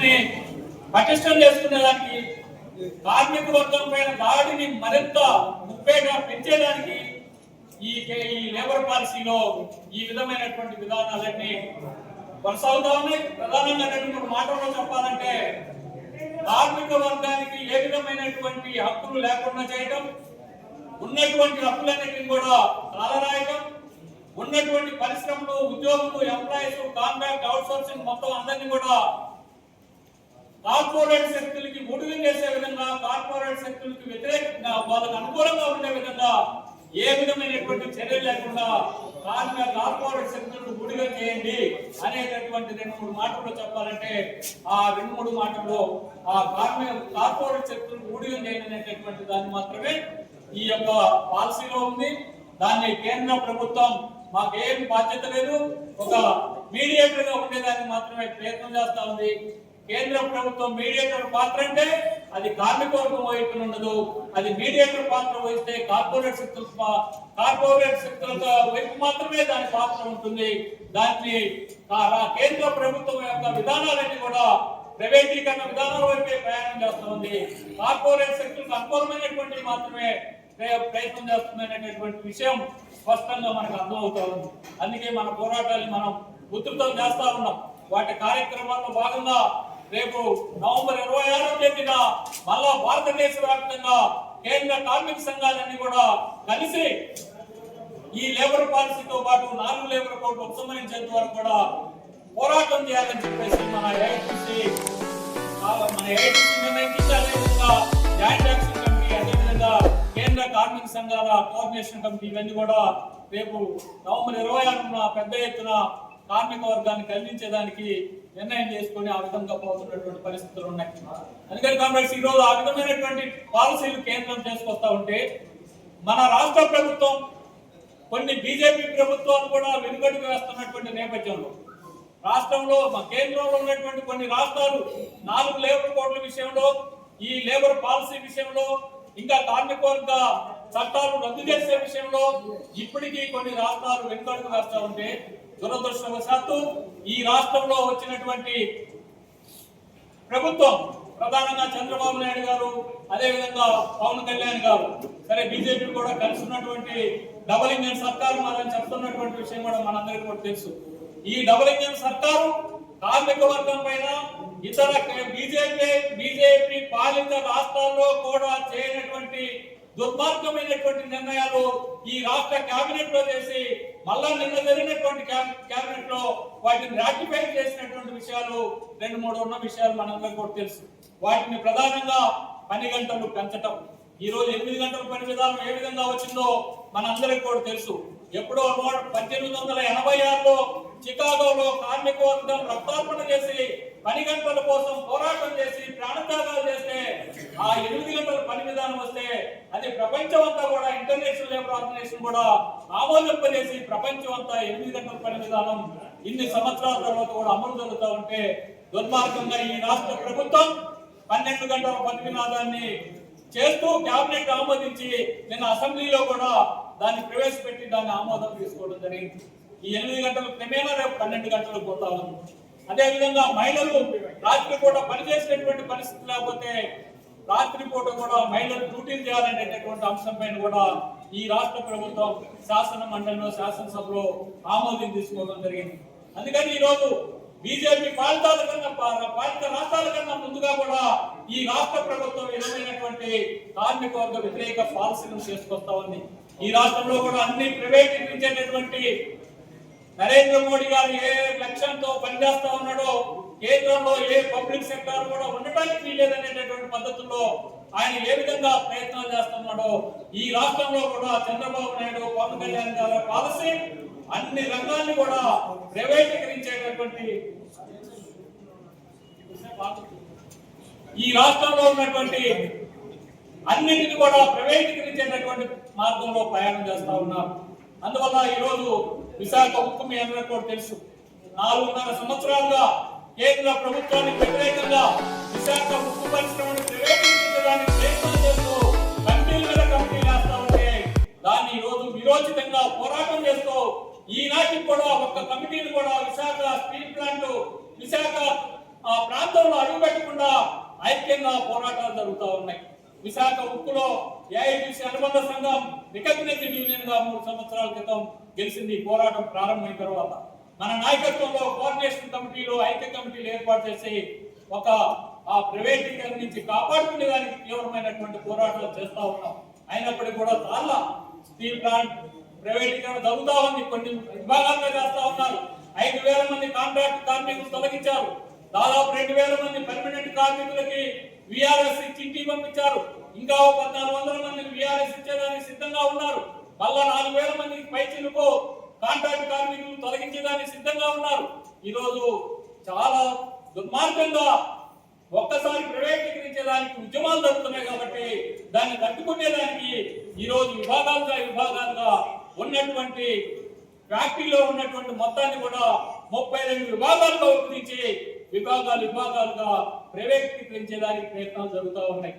ని పటిష్టం చేసుకునేదానికి కార్మిక వర్గం పైన దాడిని మరింత ముప్పైగా పెంచేదానికి ఈ కే- ఈ లేబర్ పాలసీలో ఈ విధమైనటువంటి విధానాలన్నీ కొనసాగుతా ఉన్నాయి. ప్రధానంగా రెండు మాటల్లో చెప్పాలంటే కార్మిక వర్గానికి ఏ విధమైనటువంటి హక్కులు లేకుండా చేయడం ఉన్నటువంటి హక్కులన్నిటిని కూడా కాలరాయడం ఉన్నటువంటి పరిశ్రమలు ఉద్యోగులు ఎంప్లాయీస్ కాంట్రాక్ట్ అవుట్సోర్సింగ్ మొత్తం అందరినీ కూడా కార్పొరేట్ శక్తులకి ముడివి చేసే విధంగా కార్పొరేట్ శక్తులకి వ్యతిరేకంగా వాళ్ళకు అనుకూలంగా ఉండే విధంగా ఏ విధమైనటువంటి చర్యలు లేకుండా కార్మిక కార్పొరేట్ శక్తులను ముడిగా చేయండి అనేటటువంటి రెండు మూడు మాటల్లో చెప్పాలంటే ఆ రెండు మూడు మాటల్లో ఆ కార్మిక కార్పొరేట్ శక్తులను ముడిగా చేయండి అనేటటువంటి దాన్ని మాత్రమే ఈ యొక్క పాలసీలో ఉంది. దాన్ని కేంద్ర ప్రభుత్వం మాకేం బాధ్యత లేదు. ఒక మీడియేటర్గా ఉండేదాన్ని మాత్రమే ప్రయత్నం చేస్తా ఉంది. కేంద్ర ప్రభుత్వం మీడియేటర్ పాత్ర అంటే అది కార్మికవర్గం వైపు ఉండదు. అది మీడియేటర్ పాత్ర వహిస్తే కార్పొరేట్ శక్తుల కార్పొరేట్ శక్తుల వైపు మాత్రమే దాని పాత్ర ఉంటుంది. దాన్ని కేంద్ర ప్రభుత్వం యొక్క విధానాలన్నీ కూడా ప్రైవేటీకరణ విధానాల వైపే ప్రయాణం చేస్తూ ఉంది. కార్పొరేట్ శక్తులకు అనుకూలమైనటువంటి మాత్రమే ప్రయత్నం చేస్తుందనేటటువంటి విషయం స్పష్టంగా మనకు అర్థమవుతా ఉంది. అందుకే మన పోరాటాన్ని మనం ఉధృతం చేస్తా ఉన్నాం. వాటి కార్యక్రమాల్లో భాగంగా రేపు నవంబర్ ఇరవై ఆరో తేదీన మళ్ళా భారతదేశ వ్యాప్తంగా కేంద్ర కార్మిక సంఘాలన్నీ కూడా కలిసి ఈ లేబర్ పాలసీతో పాటు నాలుగు లేబర్ కోడ్ ఉపసంహరించేంత వరకు కూడా పోరాటం చేయాలని చెప్పేసి మన ఏఐటీసీ మన ఏఐటీసీ అదేవిధంగా జాయింట్ యాక్షన్ కమిటీ అదేవిధంగా కేంద్ర కార్మిక సంఘాల కోఆర్డినేషన్ కమిటీ ఇవన్నీ కూడా రేపు నవంబర్ ఇరవై ఆరున పెద్ద ఎత్తున కార్మిక వర్గాన్ని కలిగించేదానికి నిర్ణయం చేసుకొని ఆ విధంగా పోతున్నటువంటి పరిస్థితులు ఉన్నాయి. అందుకని కాంగ్రెస్ ఈ రోజు ఆ విధమైనటువంటి పాలసీలు కేంద్రం చేసుకొస్తా ఉంటే మన రాష్ట్ర ప్రభుత్వం కొన్ని బీజేపీ ప్రభుత్వాలు కూడా వెనుకడుగు వేస్తున్నటువంటి నేపథ్యంలో రాష్ట్రంలో మా కేంద్రంలో ఉన్నటువంటి కొన్ని రాష్ట్రాలు నాలుగు లేబర్ కోడ్ల విషయంలో ఈ లేబర్ పాలసీ విషయంలో ఇంకా కార్మికవర్గ చట్టాలు రద్దు చేసే విషయంలో ఇప్పటికీ కొన్ని రాష్ట్రాలు వెనుకడుగు వేస్తా ఉంటే దురదృష్టవశాత్తు ఈ రాష్ట్రంలో వచ్చినటువంటి ప్రభుత్వం ప్రధానంగా చంద్రబాబు నాయుడు గారు అదే విధంగా పవన్ కళ్యాణ్ గారు సరే బీజేపీ కూడా కలిసి ఉన్నటువంటి డబల్ ఇంజన్ సర్కారు మనం చెప్తున్నటువంటి విషయం కూడా మనందరికీ కూడా తెలుసు. ఈ డబల్ ఇంజన్ సర్కారు కార్మిక వర్గం పైన ఇతర బీజేపీ బీజేపీ పాలిత రాష్ట్రాల్లో కూడా చేయనటువంటి దుర్మార్గమైనటువంటి నిర్ణయాలు ఈ రాష్ట్ర కేబినెట్లో చేసి మళ్ళా నిన్న జరిగినటువంటి కేబినెట్లో వాటిని రాటిఫై చేసినటువంటి విషయాలు రెండు మూడు ఉన్న విషయాలు మనందరం కూడా తెలుసు. వాటిని ప్రధానంగా పని గంటలు పెంచటం. ఈ రోజు ఎనిమిది గంటల పని విధానం ఏ విధంగా వచ్చిందో మనందరికి కూడా తెలుసు. ఎప్పుడో పద్దెనిమిది వందల ఎనభై ఆరులో చికాగోలో కార్మికవర్గం రక్తార్పణ చేసి పని గంటల కోసం పోరాటం చేసి ప్రాణత్యాగాలు చేస్తే ఆ ఎనిమిది గంటల పని విధానం వస్తే అది ప్రపంచం అంతా కూడా ఇంటర్నేషనల్ లేబర్ ఆర్గనైజేషన్ కూడా ఆమోదింపజేసి ప్రపంచం అంతా ఎనిమిది గంటల పని విధానం ఇన్ని సంవత్సరాల తర్వాత కూడా అమలు జరుగుతూ ఉంటే దుర్మార్గంగా ఈ రాష్ట్ర ప్రభుత్వం పన్నెండు గంటల పని విధానాన్ని చేస్తూ క్యాబినెట్ ఆమోదించి నిన్న అసెంబ్లీలో కూడా దాన్ని ప్రవేశపెట్టి దాన్ని ఆమోదం తీసుకోవడం జరిగింది. ఈ ఎనిమిది గంటలు క్రమేణా రేపు పన్నెండు గంటలకు పోతా ఉంది అదేవిధంగా మహిళలు రాత్రి పూట పనిచేసేటువంటి పరిస్థితి లేకపోతే రాత్రి పూట కూడా మహిళలు డ్యూటీలు చేయాలనేటటువంటి అంశం పైన కూడా ఈ రాష్ట్ర ప్రభుత్వం శాసన మండలిలో శాసనసభలో ఆమోదం తీసుకోవడం జరిగింది. అందుకని ఈ రోజు బీజేపీ పాలితాల కన్నా పాలిత రాష్ట్రాల కన్నా ముందుగా కూడా ఈ రాష్ట్ర ప్రభుత్వం విధమైనటువంటి కార్మిక వర్గ వ్యతిరేక పాలసీలను చేసుకొస్తా ఉంది. ఈ రాష్ట్రంలో కూడా అన్ని ప్రైవేటీకరించేటటువంటి నరేంద్ర మోడీ గారు ఏ లక్ష్యంతో పనిచేస్తా ఉన్నాడో కేంద్రంలో ఏ పబ్లిక్ సెక్టర్ కూడా ఉండటానికి వీలేదనేటటువంటి పద్ధతుల్లో ఆయన ఏ విధంగా ప్రయత్నం చేస్తున్నాడో ఈ రాష్ట్రంలో కూడా చంద్రబాబు నాయుడు పవన్ కళ్యాణ్ గారి పాలసీ అన్ని రంగాల్ని కూడా ప్రైవేటీకరించేటటువంటి ఈ రాష్ట్రంలో ఉన్నటువంటి అన్నిటిని కూడా ప్రైవేటీకరించేటటువంటి మార్గంలో ప్రయాణం చేస్తా ఉన్నారు. అందువల్ల ఈ రోజు విశాఖ ఉక్కు మీ కూడా తెలుసు. నాలుగున్నర సంవత్సరాలుగా కేంద్ర ప్రభుత్వానికి వ్యతిరేకంగా విశాఖ ఉక్కు పరిశ్రమను ప్రైవేటీకరించడానికి ప్రయత్నం చేస్తూ కమిటీల మీద వేస్తా ఉంటే దాన్ని ఈరోజు విరోచితంగా పోరాటం చేస్తూ ఈనాటికి కూడా ఒక్క కమిటీని కూడా విశాఖ స్టీల్ ప్లాంట్ విశాఖ ఆ ప్రాంతంలో అడుగుపెట్టకుండా ఐక్యంగా పోరాటాలు జరుగుతూ ఉన్నాయి. విశాఖ ఉక్కులో ఏఐటీసీ అనుబంధ సంఘం రికగ్నైజ్డ్ యూనియన్గా మూడు సంవత్సరాల క్రితం గెలిచింది. పోరాటం ప్రారంభమైన తర్వాత మన నాయకత్వంలో కోఆర్డినేషన్ కమిటీలు ఐక్య కమిటీలు ఏర్పాటు చేసి ఒక ఆ ప్రైవేటీకరణ నుంచి కాపాడుకునే దానికి తీవ్రమైనటువంటి పోరాటాలు చేస్తూ ఉన్నాం. అయినప్పటికీ కూడా చాలా స్టీల్ ప్లాంట్ ప్రైవేటీకరణ జరుగుతా ఉంది. కొన్ని విభాగాల్లో చేస్తూ ఉన్నారు. ఐదు వేల మంది కాంట్రాక్ట్ కార్మికులు తొలగించారు. దాదాపు రెండు వేల మంది పర్మనెంట్ కార్మికులకి విఆర్ఎస్ చిట్టి పంపించారు. ఇంకా పద్నాలుగు వందల మందిని విఆర్ఎస్ ఇచ్చేదానికి సిద్ధంగా ఉన్నారు. మళ్ళా నాలుగు వేల మందికి పైచిలకు కాంట్రాక్ట్ కార్మికులు తొలగించేదానికి సిద్ధంగా ఉన్నారు. ఈరోజు చాలా దుర్మార్గంగా ఒక్కసారి ప్రైవేటీకరించేదానికి ఉద్యమాలు జరుగుతున్నాయి కాబట్టి దాన్ని తట్టుకునేదానికి ఈరోజు విభాగాలుగా విభాగాలుగా ఉన్నటువంటి ఫ్యాక్టరీలో ఉన్నటువంటి మొత్తాన్ని కూడా ముప్పై రెండు విభాగాలుగా విభజించి విభాగాలు విభాగాలుగా ప్రైవేటీకరించేదానికి ప్రయత్నాలు జరుగుతూ ఉన్నాయి.